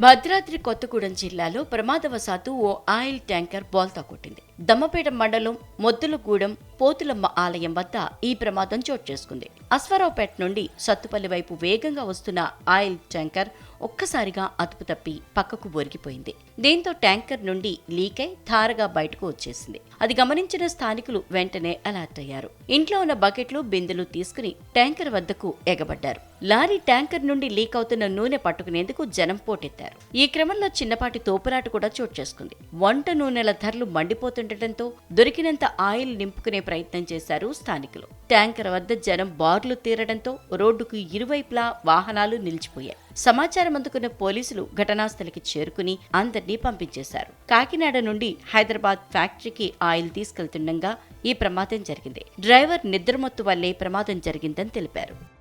భద్రాద్రి కొత్తగూడెం జిల్లాలో ప్రమాదవశాత్తు ఓ oil tanker బోల్తా కొట్టింది. దమ్మపేట మండలం మొద్దులగూడెం పోతులమ్మ ఆలయం వద్ద ఈ ప్రమాదం చోటు చేసుకుంది అశ్వరావుపేట నుండి సత్తుపల్లి వైపు వేగంగా వస్తున్న ఆయిల్ ట్యాంకర్ ఒక్కసారిగా అదుపు తప్పి పక్కకు ఒరిగిపోయింది. దీంతో ట్యాంకర్ నుండి లీక్ అయి ధారగా బయటకు వచ్చేసింది. అది గమనించిన స్థానికులు వెంటనే అలర్ట్ అయ్యారు. ఇంట్లో ఉన్న బకెట్లు బిందెలు తీసుకుని ట్యాంకర్ వద్దకు ఎగబడ్డారు. లారీ ట్యాంకర్ నుండి లీక్ అవుతున్న నూనె పట్టుకునేందుకు జనం పోటెత్తారు. ఈ క్రమంలో చిన్నపాటి తోపులాట కూడా చోటు చేసుకుంది వంట నూనెల ధరలు ఉండటంతో దొరికినంత ఆయిల్ నింపుకునే ప్రయత్నం చేశారు స్థానికులు. ట్యాంకర్ వద్ద జనం బార్లు తీరడంతో రోడ్డుకు ఇరువైపులా వాహనాలు నిలిచిపోయాయి. సమాచారం అందుకున్న పోలీసులు ఘటనాస్థలికి చేరుకుని అందరినీ పంపించేశారు. కాకినాడ నుండి హైదరాబాద్ ఫ్యాక్టరీకి ఆయిల్ తీసుకెళ్తుండగా ఈ ప్రమాదం జరిగింది. డ్రైవర్ నిద్రమత్తు వల్లే ప్రమాదం జరిగిందని తెలిపారు.